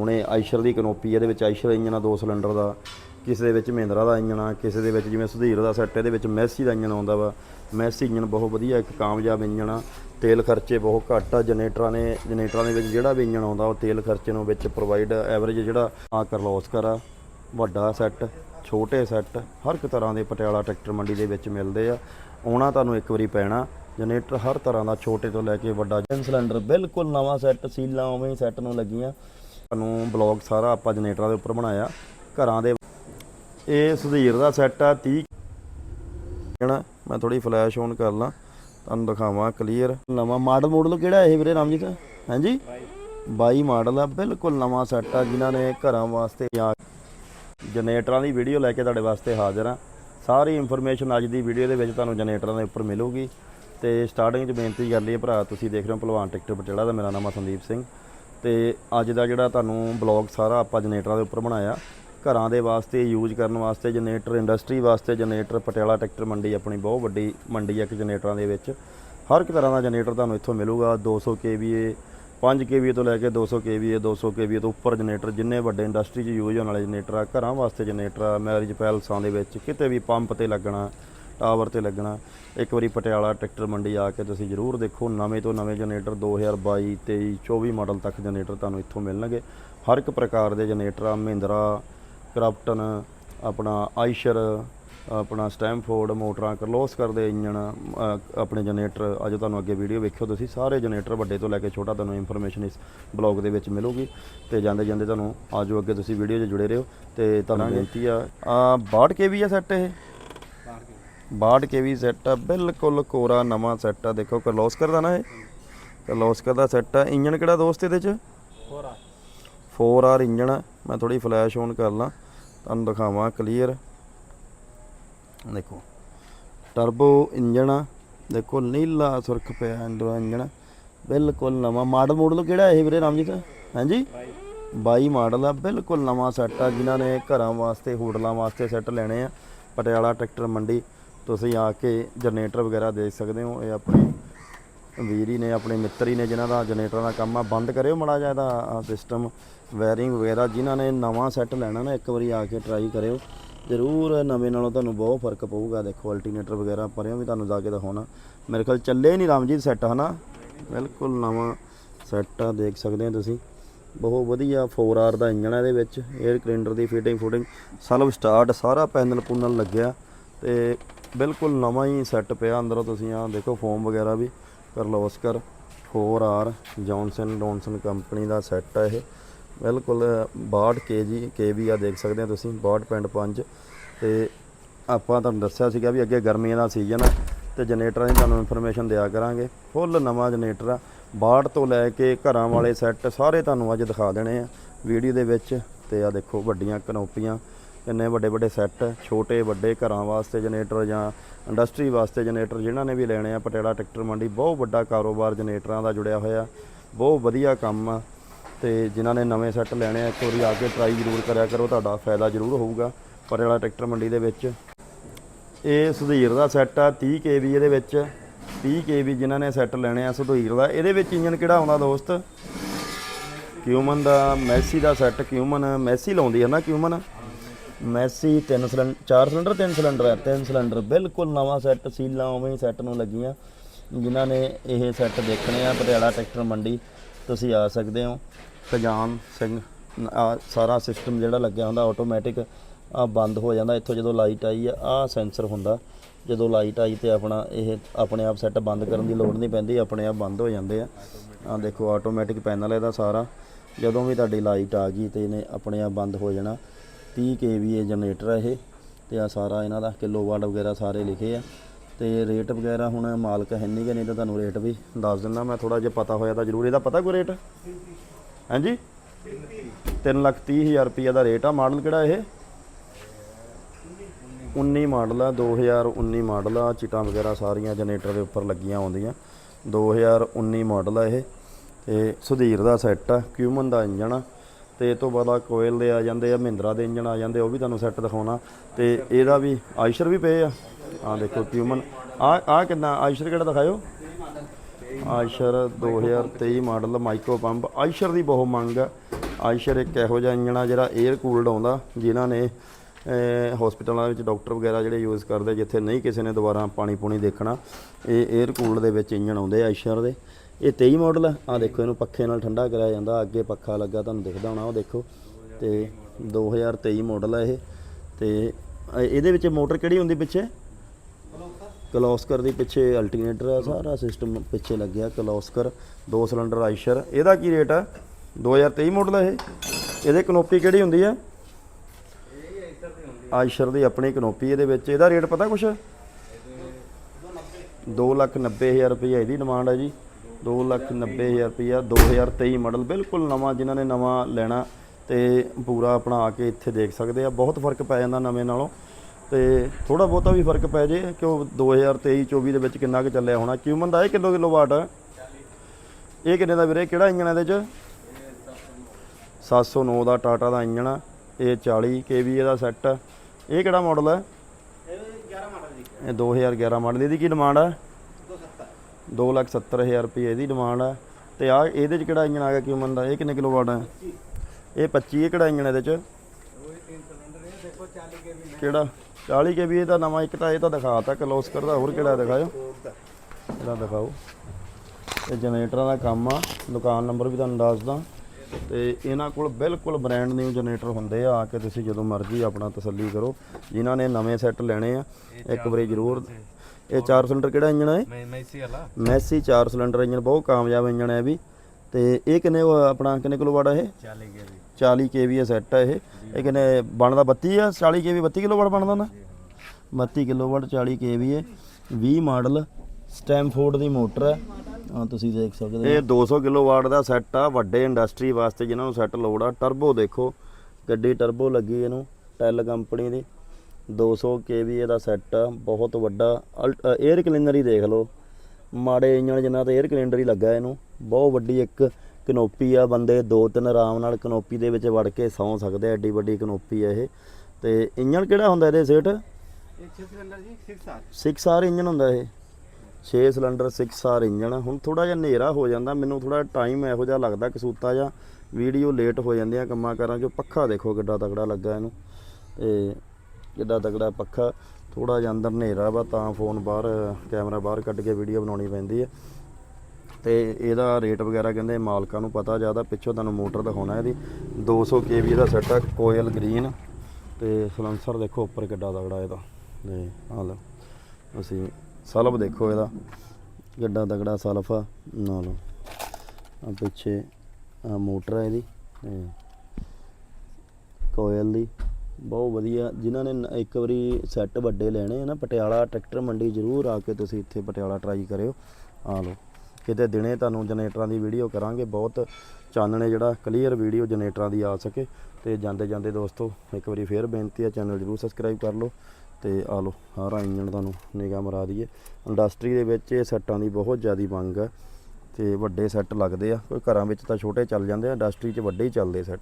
ਹੁਣੇ ਆਇਸ਼ਰ ਦੀ ਕਨੋਪੀ ਇਹਦੇ ਵਿੱਚ ਆਇਸ਼ਰ ਇੰਜਨ ਆ ਦੋ ਸਿਲੰਡਰ ਦਾ, ਕਿਸੇ ਦੇ ਵਿੱਚ ਮਹਿੰਦਰਾ ਦਾ ਇੰਜਨ ਆ ਕਿਸੇ ਦੇ ਵਿੱਚ ਜਿਵੇਂ ਸੁਧੀਰ ਦਾ ਸੈੱਟ, ਇਹਦੇ ਵਿੱਚ ਮੈਸੀ ਦਾ ਇੰਜਨ ਆਉਂਦਾ ਵਾ। ਮੈਸੀ ਇੰਜਨ ਬਹੁਤ ਵਧੀਆ, ਇੱਕ ਕਾਮਯਾਬ ਇੰਜਨ ਆ ਤੇਲ ਖਰਚੇ ਬਹੁਤ ਘੱਟ ਆ, ਜਨਰੇਟਰਾਂ ਨੇ, ਜਨਰੇਟਰਾਂ ਦੇ ਵਿੱਚ ਜਿਹੜਾ ਵੀ ਇੰਜਨ ਆਉਂਦਾ, ਉਹ ਤੇਲ ਖਰਚੇ ਨੂੰ ਵਿੱਚ ਪ੍ਰੋਵਾਈਡ ਐਵਰੇਜ ਜਿਹੜਾ ਆ ਕਰਲੋਸਕਰ ਆ। ਵੱਡਾ ਸੈੱਟ, ਛੋਟੇ ਸੈੱਟ, ਹਰ ਇੱਕ ਤਰ੍ਹਾਂ ਦੇ ਪਟਿਆਲਾ ਟਰੈਕਟਰ ਮੰਡੀ ਦੇ ਵਿੱਚ ਮਿਲਦੇ ਆ। ਆਉਣਾ ਤੁਹਾਨੂੰ ਇੱਕ ਵਾਰੀ ਪੈਣਾ, ਜਨਰੇਟਰ ਹਰ ਤਰ੍ਹਾਂ ਦਾ ਛੋਟੇ ਤੋਂ ਲੈ ਕੇ ਵੱਡਾ। ਜਨ ਸਿਲੰਡਰ, ਬਿਲਕੁਲ ਨਵਾਂ ਸੈੱਟ, ਸੀਲਾਂ ਉਵੇਂ ਹੀ ਸੈੱਟ ਨੂੰ ਲੱਗੀਆਂ। ਤੁਹਾਨੂੰ ਬਲੌਗ ਸਾਰਾ ਆਪਾਂ ਜਨਰੇਟਰਾਂ ਦੇ ਉੱਪਰ ਬਣਾਇਆ, ਘਰਾਂ ਦੇ ਇਹ ਸੁਧੀਰ ਦਾ ਸੈੱਟ ਆ 30 ਜਣਾ। ਮੈਂ ਥੋੜੀ ਫਲੈਸ਼ ਔਨ ਕਰ ਲਾਂ, ਤੁਹਾਨੂੰ ਦਿਖਾਵਾਂ ਕਲੀਅਰ ਨਵਾਂ ਮਾਡਲ ਮੋਡਲ ਕਿਹੜਾ ਇਹ ਵੀਰੇ ਰਾਮਜੀਤ ਹਾਂਜੀ? 22 ਮਾਡਲ ਆ, ਬਿਲਕੁਲ ਨਵਾਂ ਸੈੱਟ ਆ, ਜਿਨ੍ਹਾਂ ਨੇ ਘਰਾਂ ਵਾਸਤੇ ਜਾਂ ਜਨਰੇਟਰਾਂ ਦੀ ਵੀਡੀਓ ਲੈ ਕੇ ਤੁਹਾਡੇ ਵਾਸਤੇ ਹਾਜ਼ਰ ਆ। ਸਾਰੀ ਇਨਫੋਰਮੇਸ਼ਨ ਅੱਜ ਦੀ ਵੀਡੀਓ ਦੇ ਵਿੱਚ ਤੁਹਾਨੂੰ ਜਨਰੇਟਰਾਂ ਦੇ ਉੱਪਰ ਮਿਲੂਗੀ। ਤੇ ਸਟਾਰਟਿੰਗ 'ਚ ਬੇਨਤੀ ਕਰ ਲਈ ਭਰਾ, ਤੁਸੀਂ ਦੇਖ ਰਹੇ ਹੋ ਭਲਵਾਨ ਟਿਕਟ ਬਟੇੜਾ ਦਾ, ਮੇਰਾ ਨਾਮ ਆ ਸੰਦੀਪ ਸਿੰਘ। ਤੇ ਅੱਜ ਦਾ ਜਿਹੜਾ ਤੁਹਾਨੂੰ ਬਲੌਗ ਸਾਰਾ ਆਪਾਂ ਜਨਰੇਟਰਾਂ ਦੇ ਉੱਪਰ ਬਣਾਇਆ। ਘਰਾਂ ਦੇ ਵਾਸਤੇ ਯੂਜ਼ ਕਰਨ ਵਾਸਤੇ ਜਨਰੇਟਰ ਇੰਡਸਟਰੀ ਵਾਸਤੇ ਜਨਰੇਟਰ, ਪਟਿਆਲਾ ਟਰੈਕਟਰ ਮੰਡੀ ਆਪਣੀ ਬਹੁਤ ਵੱਡੀ ਮੰਡੀ ਹੈ ਇੱਕ ਜਨਰੇਟਰਾਂ ਦੇ ਵਿੱਚ। ਹਰ ਇੱਕ ਤਰ੍ਹਾਂ ਦਾ ਜਨਰੇਟਰ ਤੁਹਾਨੂੰ ਇੱਥੋਂ ਮਿਲੂਗਾ 200 kVA 5 kVA ਤੋਂ ਲੈ ਕੇ 200 kVA 200 kVA ਤੋਂ ਉੱਪਰ ਜਨਰੇਟਰ ਜਿੰਨੇ ਵੱਡੇ ਇੰਡਸਟਰੀ 'ਚ ਯੂਜ਼ ਹੋਣ ਵਾਲੇ ਜਨਰੇਟਰ ਆ, ਘਰਾਂ ਵਾਸਤੇ ਜਨਰੇਟਰ ਆ ਮੈਰਿਜ ਪੈਲਸਾਂ ਦੇ ਵਿੱਚ ਕਿਤੇ ਵੀ ਪੰਪ ਤੇ ਲੱਗਣਾ ਟਾਵਰ ਤੇ ਲੱਗਣਾ। ਇੱਕ ਵਾਰੀ ਪਟਿਆਲਾ ਟਰੈਕਟਰ ਮੰਡੀ ਆ ਕੇ ਤੁਸੀਂ ਜ਼ਰੂਰ ਦੇਖੋ। ਨਵੇਂ ਤੋਂ ਨਵੇਂ ਜਨਰੇਟਰ 2022 23 24 ਮਾਡਲ ਤੱਕ ਜਨਰੇਟਰ ਤੁਹਾਨੂੰ ਇੱਥੋਂ ਮਿਲਣਗੇ। ਹਰ ਇੱਕ ਪ੍ਰਕਾਰ ਦੇ ਜਨਰੇਟਰ ਆ ਮਹਿੰਦਰਾ ਕ੍ਰਾਫਟਨ ਆਪਣਾ ਆਇਸ਼ਰ ਆਪਣਾ ਸਟੈਮਫੋਰਡ ਮੋਟਰਾਂ ਕਰਲੋਸਕਰ ਦੇ ਇੰਜਣ ਆਪਣੇ ਜਨਰੇਟਰ। ਅੱਜ ਤੁਹਾਨੂੰ ਅੱਗੇ ਵੀਡੀਓ ਵੇਖਿਓ ਤੁਸੀਂ ਸਾਰੇ ਜਨਰੇਟਰ ਵੱਡੇ ਤੋਂ ਲੈ ਕੇ ਛੋਟਾ ਤੁਹਾਨੂੰ ਇਨਫੋਰਮੇਸ਼ਨ ਇਸ ਬਲੌਗ ਦੇ ਵਿੱਚ ਮਿਲੂਗੀ। ਤੇ ਜਾਂਦੇ ਜਾਂਦੇ ਤੁਹਾਨੂੰ ਆਜੋ ਅੱਗੇ ਤੁਸੀਂ ਵੀਡੀਓ 'ਚ ਜੁੜੇ ਰਹੋ। ਤੇ ਤੁਹਾਨੂੰ ਬੇਨਤੀ ਆ ਆ 62 ਕੇਵੀ ਆ ਸੈੱਟ ਇਹ? 62 ਕੇਵੀ ਸੈੱਟ ਆ। ਬਿਲਕੁਲ ਕੋਰਾ ਨਵਾਂ ਸੈੱਟ ਆ। ਦੇਖੋ ਕਰਲੋਸਕਰ ਦਾ ਨਾ ਇਹ। ਕਰਲੋਸਕਰ ਦਾ ਸੈੱਟ ਆ। ਇੰਜਨ ਕਿਹੜਾ ਦੋਸਤ ਇਹਦੇ 'ਚ? 4R ਇੰਜਨ ਆ। ਮੈਂ ਥੋੜੀ ਫਲੈਸ਼ ਔਨ ਕਰ ਲਾਂ। ਤੁਹਾਨੂੰ ਦਿਖਾਵਾਂ ਕਲੀਅਰ ਦੇਖੋ। ਟਰਬੋ ਇੰਜਨ ਆ। ਦੇਖੋ ਨੀਲਾ ਸੁਰਖ ਪਿਆ ਇੰਜਨ ਬਿਲਕੁਲ ਨਵਾਂ। ਮਾਡਲ ਮੋਡਲ ਕਿਹੜਾ ਇਹ ਵੀਰੇ ਰਾਮਜੀਤ? ਹਾਂਜੀ? 22 ਮਾਡਲ ਆ। ਬਿਲਕੁਲ ਨਵਾਂ ਸੈੱਟ ਆ। ਜਿਨ੍ਹਾਂ ਨੇ ਘਰਾਂ ਵਾਸਤੇ ਹੋਟਲਾਂ ਵਾਸਤੇ ਸੈੱਟ ਲੈਣੇ ਆ। ਪਟਿਆਲਾ ਟਰੈਕਟਰ ਮੰਡੀ। ਤੁਸੀਂ ਆ ਕੇ ਜਨਰੇਟਰ ਵਗੈਰਾ ਦੇਖ ਸਕਦੇ ਹੋ, ਇਹ ਆਪਣੇ ਵੀਰੀ ਨੇ, ਆਪਣੇ ਮਿੱਤਰੀ ਨੇ ਜਿਨ੍ਹਾਂ ਦਾ ਜਨਰੇਟਰਾਂ ਦਾ ਕੰਮ ਆ, ਬੰਦ ਕਰਿਓ ਮੜਾ ਜਿਹਾ ਇਹਦਾ ਸਿਸਟਮ ਵਾਇਰਿੰਗ ਵਗੈਰਾ, ਜਿਨ੍ਹਾਂ ਨੇ ਨਵਾਂ ਸੈੱਟ ਲੈਣਾ ਨਾ, ਇੱਕ ਵਾਰੀ ਆ ਕੇ ਟਰਾਈ ਕਰਿਓ। ਜ਼ਰੂਰ ਨਵੇਂ ਨਾਲੋਂ ਤੁਹਾਨੂੰ ਬਹੁਤ ਫ਼ਰਕ ਪਊਗਾ, ਦੇਖੋ ਅਲਟਰਨੇਟਰ ਵਗੈਰਾ ਪਰਿਓ ਵੀ ਤੁਹਾਨੂੰ ਜਾ ਕੇ ਦਿਖਾਉਣਾ। ਮੇਰੇ ਖਿਆਲ ਚੱਲੇ ਨਹੀਂ ਰਾਮਜੀਤ ਸੈੱਟ ਹਨਾ? ਬਿਲਕੁਲ ਨਵਾਂ ਸੈੱਟ ਆ, ਦੇਖ ਸਕਦੇ ਹੋ ਤੁਸੀਂ। ਬਹੁਤ ਵਧੀਆ 4R ਦਾ ਇੰਜਨ ਹੈ ਇਹਦੇ ਵਿੱਚ 에ਅਰ ਕਲਿੰਡਰ ਦੀ ਫਿਟਿੰਗ ਫੁਟਿੰਗ ਸਲਵ ਸਟਾਰਟ ਸਾਰਾ ਪੈਨਲ ਪੁਨਲ ਲੱਗਿਆ। ਤੇ ਬਿਲਕੁਲ ਨਵਾਂ ਹੀ ਸੈੱਟ ਪਿਆ ਅੰਦਰੋਂ ਤੁਸੀਂ ਆ ਦੇਖੋ ਫੋਮ ਵਗੈਰਾ ਵੀ। Kirloskar 4R Johnson Donson company ਦਾ ਸੈੱਟ ਹੈ ਇਹ। ਬਿਲਕੁਲ 62 kg kV ਆ ਦੇਖ ਸਕਦੇ ਹੋ ਤੁਸੀਂ 62.5 ਤੇ ਆਪਾਂ ਤੁਹਾਨੂੰ ਦੱਸਿਆ ਸੀਗਾ ਵੀ ਅੱਗੇ ਗਰਮੀਆਂ ਦਾ ਸੀਜ਼ਨ ਹੈ ਤੇ ਜਨਰੇਟਰਾਂ ਦੀ ਤੁਹਾਨੂੰ ਇਨਫੋਰਮੇਸ਼ਨ ਦਿਆ ਕਰਾਂਗੇ। ਫੁੱਲ ਨਵਾਂ ਜਨਰੇਟਰ ਆ। 62 ਤੋਂ ਲੈ ਕੇ ਘਰਾਂ ਵਾਲੇ ਸੈੱਟ ਸਾਰੇ ਤੁਹਾਨੂੰ ਅੱਜ ਦਿਖਾ ਦੇਣੇ ਆ। ਵੀਡੀਓ ਦੇ ਵਿੱਚ ਤੇ ਆ ਦੇਖੋ ਵੱਡੀਆਂ ਕਨੋਪੀਆਂ। ਇੰਨੇ ਵੱਡੇ ਵੱਡੇ ਸੈੱਟ, ਛੋਟੇ, ਵੱਡੇ ਘਰਾਂ ਵਾਸਤੇ ਜਨਰੇਟਰ ਜਾਂ ਇੰਡਸਟਰੀ ਵਾਸਤੇ ਜਨਰੇਟਰ ਜਿਨ੍ਹਾਂ ਨੇ ਵੀ ਲੈਣੇ ਆ, ਪਟਿਆਲਾ ਟਰੈਕਟਰ ਮੰਡੀ, ਬਹੁਤ ਵੱਡਾ ਕਾਰੋਬਾਰ ਜਨਰੇਟਰਾਂ ਦਾ ਜੁੜਿਆ ਹੋਇਆ, ਬਹੁਤ ਵਧੀਆ ਕੰਮ ਆ। ਤੇ ਜਿਨ੍ਹਾਂ ਨੇ ਨਵੇਂ ਸੈੱਟ ਲੈਣੇ ਆ, ਇੱਕ ਵਾਰੀ ਆ ਕੇ ਟਰਾਈ ਜ਼ਰੂਰ ਕਰਿਆ ਕਰੋ, ਤੁਹਾਡਾ ਫਾਇਦਾ ਜ਼ਰੂਰ ਹੋਊਗਾ ਪਟਿਆਲਾ ਟਰੈਕਟਰ ਮੰਡੀ ਦੇ ਵਿੱਚ। ਇਹ ਸੁਧੀਰ ਦਾ ਸੈੱਟ ਆ 30 ਕੇਵੀ ਇਹਦੇ ਵਿੱਚ 30 ਕੇਵੀ ਜਿਨ੍ਹਾਂ ਨੇ ਸੈੱਟ ਲੈਣੇ ਆ ਸੁਧੀਰ ਦਾ। ਇਹਦੇ ਵਿੱਚ ਇੰਜਨ ਕਿਹੜਾ ਆਉਂਦਾ ਦੋਸਤ? ਕਿਊਮਨ ਦਾ, ਮੈਸੀ ਦਾ ਸੈੱਟ, ਕਿਊਮਨ, ਮੈਸੀ ਲਾਉਂਦੀ ਹੈ ਨਾ ਕਿਊਮਨ? ਮੈਸੀ ਤਿੰਨ ਸਿਲੰਡਰ ਚਾਰ ਸਿਲੰਡਰ ਤਿੰਨ ਸਿਲੰਡਰ ਹੈ ਤਿੰਨ ਸਿਲੰਡਰ। ਬਿਲਕੁਲ ਨਵਾਂ ਸੈੱਟ ਸੀਲਾਂ ਉਵੇਂ ਹੀ ਸੈੱਟ ਨੂੰ ਲੱਗੀਆਂ। ਜਿਨ੍ਹਾਂ ਨੇ ਇਹ ਸੈੱਟ ਦੇਖਣੇ ਆ ਪਟਿਆਲਾ ਟਰੈਕਟਰ ਮੰਡੀ ਤੁਸੀਂ ਆ ਸਕਦੇ ਹੋ। ਖਜਾਨ ਸਿੰਘ। ਆ ਸਾਰਾ ਸਿਸਟਮ ਜਿਹੜਾ ਲੱਗਿਆ ਹੁੰਦਾ ਆਟੋਮੈਟਿਕ ਆ ਬੰਦ ਹੋ ਜਾਂਦਾ। ਇੱਥੋਂ ਜਦੋਂ ਲਾਈਟ ਆਈ ਆ ਆ ਸੈਂਸਰ ਹੁੰਦਾ। ਜਦੋਂ ਲਾਈਟ ਆਈ ਤੇ ਆਪਣਾ ਇਹ ਆਪਣੇ ਆਪ ਸੈੱਟ ਬੰਦ ਕਰਨ ਦੀ ਲੋੜ ਨਹੀਂ ਪੈਂਦੀ ਆਪਣੇ ਆਪ ਬੰਦ ਹੋ ਜਾਂਦੇ ਆ। ਆ ਦੇਖੋ ਆਟੋਮੈਟਿਕ ਪੈਨਲ ਇਹਦਾ ਸਾਰਾ। ਜਦੋਂ ਵੀ ਤੁਹਾਡੀ ਲਾਈਟ ਆ ਗਈ ਤੇ ਇਹਨੇ ਆਪਣੇ ਆਪ ਬੰਦ ਹੋ ਜਾਣਾ। 30 kVA ਜਨਰੇਟਰ ਆ ਇਹ ਤੇ ਆ ਸਾਰਾ ਇਹਨਾਂ ਦਾ ਕਿਲੋਵਾਟ ਵਗੈਰਾ ਸਾਰੇ ਲਿਖੇ ਆ। ਤੇ ਰੇਟ ਵਗੈਰਾ ਹੁਣ ਮਾਲਕ ਹੈ ਨਹੀਂ ਗੇ, ਨਹੀਂ ਤਾਂ ਤੁਹਾਨੂੰ ਰੇਟ ਵੀ ਦੱਸ ਦਿੰਦਾ ਮੈਂ ਥੋੜਾ ਜਿਹਾ ਪਤਾ ਹੋਇਆ ਤਾਂ ਜ਼ਰੂਰ। ਇਹਦਾ ਪਤਾ ਕੋਈ ਰੇਟ ਹਾਂਜੀ? 3 ਲੱਖ ਤੀਹ ਹਜ਼ਾਰ ਰੁਪਈਆ ਦਾ ਰੇਟ ਆ। ਮਾਡਲ ਕਿਹੜਾ ਇਹ? 19 ਮਾਡਲ ਆ 2019 ਮਾਡਲ ਆ, ਚਿਟਾਂ ਵਗੈਰਾ ਸਾਰੀਆਂ ਜਨਰੇਟਰ ਦੇ ਉੱਪਰ ਲੱਗੀਆਂ ਆਉਂਦੀਆਂ। 2019 ਮਾਡਲ ਆ ਇਹ। ਤੇ ਸੁਧੀਰ ਦਾ ਸੈੱਟ ਆ ਕਿਊਮਨ ਦਾ ਇੰਜਣ ਆ। ਤੇ ਇਹ ਤੋਂ ਬਾਅਦ ਆ ਕੋਇਲ ਦੇ ਆ ਜਾਂਦੇ ਆ, ਮਹਿੰਦਰਾ ਦੇ ਇੰਜਣ ਆ ਜਾਂਦੇ, ਉਹ ਵੀ ਤੁਹਾਨੂੰ ਸੈੱਟ ਦਿਖਾਉਣਾ। ਤੇ ਇਹਦਾ ਵੀ ਆਇਸ਼ਰ ਵੀ ਪਏ ਆ। ਆ ਦੇਖੋ ਕਿਊਮਨ ਆ ਆ ਕਿੰਨਾ, ਆਇਸ਼ਰ ਕਿਹੜਾ ਦਿਖਾਇਓ? Eicher 2023 model micro pump Eicher ਦੀ ਬਹੁਤ ਮੰਗ ਆ। ਆਇਸ਼ਰ ਇੱਕ ਇਹੋ ਜਿਹਾ ਇੰਜਣ ਆ ਜਿਹੜਾ 에ਅਰ ਕੂਲਡ ਆਉਂਦਾ, ਜਿਨ੍ਹਾਂ ਨੇ ਹਸਪੀਟਲਾਂ ਵਿੱਚ ਡਾਕਟਰ ਵਗੈਰਾ ਜਿਹੜੇ ਯੂਜ਼ ਕਰਦੇ, ਜਿੱਥੇ ਨਹੀਂ ਕਿਸੇ ਨੇ ਦੁਬਾਰਾ ਪਾਣੀ ਪੂਣੀ ਦੇਖਣਾ, ਇਹ 에ਅਰ ਕੂਲਡ ਦੇ ਵਿੱਚ ਇੰਜਣ ਆਉਂਦੇ ਆ ਆਇਸ਼ਰ ਦੇ। ਇਹ 23 ਮਾਡਲ ਆ। ਆਹ ਦੇਖੋ, ਇਹਨੂੰ ਪੱਖੇ ਨਾਲ ਠੰਡਾ ਕਰਾਇਆ ਜਾਂਦਾ। ਅੱਗੇ ਪੱਖਾ ਲੱਗਾ, ਤੁਹਾਨੂੰ ਦਿਖਦਾ ਹੋਣਾ, ਉਹ ਦੇਖੋ। ਤੇ 2023 ਮਾਡਲ ਆ ਇਹ। ਤੇ ਇਹ- ਇਹਦੇ ਵਿੱਚ ਮੋਟਰ ਕਿਹੜੀ ਹੁੰਦੀ ਪਿੱਛੇ? ਕਲੋਸਕਰ ਦੀ ਪਿੱਛੇ ਅਲਟਰਨੇਟਰ ਆ, ਸਾਰਾ ਸਿਸਟਮ ਪਿੱਛੇ ਲੱਗਿਆ, ਕਲੋਸਕਰ, ਦੋ ਸਿਲੰਡਰ ਆਇਸ਼ਰ। ਇਹਦਾ ਕੀ ਰੇਟ ਆ? 2023 ਮਾਡਲ ਆ ਇਹ। ਇਹਦੇ ਕਨੋਪੀ ਕਿਹੜੀ ਹੁੰਦੀ ਆ? ਆਇਸ਼ਰ ਦੀ ਆਪਣੀ ਕਨੋਪੀ ਇਹਦੇ ਵਿੱਚ। ਇਹਦਾ ਰੇਟ ਪਤਾ ਕੁਛ? 290000 ਰੁਪਏ ਇਹਦੀ ਡਿਮਾਂਡ ਹੈ ਜੀ। 290000 ਰੁਪਏ 2023 ਮਾਡਲ, ਬਿਲਕੁਲ ਨਵਾਂ ਜਿਨ੍ਹਾਂ ਨੇ ਨਵਾਂ ਲੈਣਾ ਤੇ ਪੂਰਾ ਆਪਣਾ ਆ ਕੇ ਇੱਥੇ ਦੇਖ ਸਕਦੇ ਆ। ਬਹੁਤ ਫ਼ਰਕ ਪੈ ਜਾਂਦਾ ਨਵੇਂ ਨਾਲੋਂ ਤੇ ਥੋੜਾ ਬਹੁਤਾ ਵੀ ਫ਼ਰਕ ਪੈ ਜੇ ਕਿਉਂ 2023 24 ਦੇ ਵਿੱਚ ਕਿੰਨਾ ਕੁ ਚੱਲਿਆ ਹੋਣਾ। ਕਿਊਮਨ ਦਾ ਇਹ ਕਿਲੋ ਕਿਲੋ ਵਾਟ? ਆ ਇਹ ਕਿੰਨੇ ਦਾ ਵੀਰੇ? ਕਿਹੜਾ ਇੰਜਣ ਇਹਦੇ ਚ? 709 ਦਾ ਟਾਟਾ ਦਾ ਇੰਜਨ ਆ, ਇਹ 40 kVA ਦਾ ਸੈੱਟ ਇਹ ਕਿਹੜਾ ਮਾਡਲ ਹੈ ਇਹ 2011 ਮਾਡਲ ਇਹਦੀ ਕੀ ਡਿਮਾਂਡ ਹੈ 270000 ਰੁਪਏ ਇਹਦੀ ਡਿਮਾਂਡ ਆ। ਤੇ ਆ ਇਹਦੇ ਚ ਕਿਹੜਾ ਇੰਜਨ ਆ ਗਿਆ ਕਿਊਮਨ ਦਾ ਇਹ ਕਿੰਨੇ ਕਿਲੋ ਵਾਟ ਆ? ਇਹ 25 ਇਹ ਕਿਹੜਾ ਇੰਜਨ ਇਹਦੇ ਚ? ਕਿਹੜਾ? 40 kVA ਦਾ ਨਵਾਂ, ਇੱਕ ਤਾਂ ਇਹ ਤਾਂ ਦਿਖਾਤਾ ਕਲੋਸਕਰ ਦਾ, ਹੋਰ ਕਿਹੜਾ ਦਿਖਾਓ ਇਹਦਾ ਦਿਖਾਓ। ਇਹ ਜਨਰੇਟਰਾਂ ਦਾ ਕੰਮ ਆ, ਦੁਕਾਨ ਨੰਬਰ ਵੀ ਤੁਹਾਨੂੰ ਦੱਸਦਾ ਤੇ ਇਹਨਾਂ ਕੋਲ ਬਿਲਕੁਲ ਬ੍ਰਾਂਡ ਨਿਊ ਜਨਰੇਟਰ ਹੁੰਦੇ ਆ ਆ ਕੇ ਤੁਸੀਂ ਜਦੋਂ ਮਰਜ਼ੀ ਆਪਣਾ ਤਸੱਲੀ ਕਰੋ। ਜਿਨ੍ਹਾਂ ਨੇ ਨਵੇਂ ਸੈੱਟ ਲੈਣੇ ਆ, ਇੱਕ ਵਾਰੀ ਜ਼ਰੂਰ ਇਹ 4 ਸਿਲੰਡਰ ਕਿਹੜਾ ਇੰਜਨ ਹੈ ਮੈਸੀ ਵਾਲਾ। ਮੈਸੀ 4 ਸਿਲੰਡਰ ਇੰਜਨ ਬਹੁਤ ਕਾਮਯਾਬ ਇੰਜਨ ਹੈ ਵੀ। ਤੇ ਇਹ ਕਿੰਨੇ ਆਪਣਾ ਕਿੰਨੇ ਕਿਲੋ ਵਾਟ ਆ ਇਹ? ਚੱਲ ਗਿਆ ਜੀ 40 kVA ਸੈੱਟ ਹੈ ਇਹ। ਇਹ ਕਿੰਨੇ ਬਣਦਾ 32 ਆ? 40 kV 32 ਕਿਲੋ ਵਾਟ ਬਣਦਾ ਨਾ? 32 kilowatt 40 kVA 20 model Stamford ਦੀ ਮੋਟਰ ਹੈ ਆ ਤੁਸੀਂ ਦੇਖ ਸਕਦੇ ਇਹ 200 ਕਿਲੋ ਵਾਟ ਦਾ ਸੈੱਟ ਆ। ਵੱਡੇ ਇੰਡਸਟਰੀ ਵਾਸਤੇ ਜਿਨ੍ਹਾਂ ਨੂੰ ਸੈੱਟ ਲੋੜ ਆ। ਟਰਬੋ ਦੇਖੋ। ਗੱਡੀ ਟਰਬੋ ਲੱਗੀ ਇਹਨੂੰ। ਟੈਲ ਕੰਪਨੀ ਦੀ। 200 kVA ਦਾ ਸੈੱਟ ਆ ਬਹੁਤ ਵੱਡਾ। 에ਅਰ ਕਲੀਨਰ ਹੀ ਦੇਖ ਲਓ। ਮਾੜੇ ਇੰਜਣ ਜਿੰਨਾ ਤੇ 에ਅਰ ਕਲੀਨਰ ਹੀ ਲੱਗਾ ਇਹਨੂੰ। ਬਹੁਤ ਵੱਡੀ ਇੱਕ ਕਨੋਪੀ ਆ ਬੰਦੇ ਦੋ ਤਿੰਨ ਆਰਾਮ ਨਾਲ ਕਨੋਪੀ ਦੇ ਵਿੱਚ ਵੜ ਕੇ ਸੌਂ ਸਕਦੇ ਆ ਐਡੀ ਵੱਡੀ ਕਨੋਪੀ ਆ ਇਹ। ਤੇ ਇੰਜਣ ਕਿਹੜਾ ਹੁੰਦਾ ਇਹਦੇ ਸੇਠ? ਇੱਕ ਛੇ ਸਿਲੰਡਰ ਜੀ 6 ਆਰ 6 ਆਰ ਇੰਜਨ ਹੁੰਦਾ ਇਹ। 6 ਸਿਲੰਡਰ 6 ਆਰ ਇੰਜਨ ਹੁਣ ਥੋੜਾ ਜਿਹਾ ਹਨੇਰਾ ਹੋ ਜਾਂਦਾ ਮੈਨੂੰ ਥੋੜਾ ਟਾਈਮ ਇਹੋ ਜਿਹਾ ਲੱਗਦਾ ਕਸੂਤਾ ਜਾਂ ਵੀਡੀਓ ਲੇਟ ਹੋ ਜਾਂਦੀਆਂ ਕੰਮਾਂ ਕਾਰਾਂ 'ਚੋਂ। ਪੱਖਾ ਦੇਖੋ ਕਿੱਡਾ ਤਕੜਾ ਲੱਗਾ ਇਹਨੂੰ। ਤੇ ਕਿੱਡਾ ਤਗੜਾ ਪੱਖਾ ਥੋੜਾ ਜਿਹਾ ਅੰਦਰ ਹਨੇਰਾ ਵਾ ਤਾਂ ਫੋਨ ਬਾਹਰ ਕੈਮਰਾ ਬਾਹਰ ਕੱਢ ਕੇ ਵੀਡੀਓ ਬਣਾਉਣੀ ਪੈਂਦੀ ਹੈ ਤੇ ਇਹਦਾ ਰੇਟ ਵਗੈਰਾ ਕਹਿੰਦੇ ਮਾਲਕਾਂ ਨੂੰ ਪਤਾ ਜ਼ਿਆਦਾ, ਪਿੱਛੋਂ ਤੁਹਾਨੂੰ ਮੋਟਰ ਦਿਖਾਉਣਾ ਇਹਦੀ। 200 kV ਦਾ ਸੈੱਟ ਆ ਕੋਇਲ ਗ੍ਰੀਨ ਤੇ ਸਲੈਂਸਰ ਦੇਖੋ ਉੱਪਰ ਕਿੱਡਾ ਤਗੜਾ ਇਹਦਾ। ਤੇ ਆ ਲਓ, ਅਸੀਂ ਸਲਫ ਦੇਖੋ ਇਹਦਾ, ਕਿੱਡਾ ਤਗੜਾ ਸਲਫ ਆ। ਨਾ ਲਓ ਆ ਪਿੱਛੇ ਮੋਟਰ ਆ ਇਹਦੀ ਕੋਇਲ ਦੀ। ਬਹੁਤ ਵਧੀਆ। ਜਿਨ੍ਹਾਂ ਨੇ ਇੱਕ ਵਾਰੀ ਸੈੱਟ ਵੱਡੇ ਲੈਣੇ ਆ ਨਾ, ਪਟਿਆਲਾ ਟਰੈਕਟਰ ਮੰਡੀ ਜ਼ਰੂਰ ਆ ਕੇ ਤੁਸੀਂ ਇੱਥੇ ਪਟਿਆਲਾ ਟਰਾਈ ਕਰਿਓ। ਆ ਲਓ। ਕਿਤੇ ਦਿਨੇ ਤੁਹਾਨੂੰ ਜਨਰੇਟਰਾਂ ਦੀ ਵੀਡੀਓ ਕਰਾਂਗੇ। ਬਹੁਤ ਚਾਨਣੇ ਜਿਹੜਾ ਕਲੀਅਰ ਵੀਡੀਓ ਜਨਰੇਟਰਾਂ ਦੀ ਆ ਸਕੇ। ਤੇ ਜਾਂਦੇ ਜਾਂਦੇ ਦੋਸਤੋ, ਇੱਕ ਵਾਰੀ ਫੇਰ ਬੇਨਤੀ ਆ ਚੈਨਲ ਜਰੂਰ ਸਬਸਕ੍ਰਾਈਬ ਕਰ ਲਓ। ਤੇ ਆ ਲਓ ਸਾਰਾ ਇੰਜਣ ਤੁਹਾਨੂੰ ਨਿਗਾਹ ਮਰਾ ਦਈਏ। ਇੰਡਸਟਰੀ ਦੇ ਵਿੱਚ ਇਹ ਸੈੱਟਾਂ ਦੀ ਬਹੁਤ ਜ਼ਿਆਦੀ ਮੰਗ ਹੈ। ਤੇ ਵੱਡੇ ਸੈੱਟ ਲੱਗਦੇ ਆ। ਕੋਈ ਘਰਾਂ ਵਿੱਚ ਤਾਂ ਛੋਟੇ ਚੱਲ ਜਾਂਦੇ ਆ ਇੰਡਸਟਰੀ 'ਚ ਵੱਡੇ ਹੀ ਚੱਲਦੇ ਸੈੱਟ।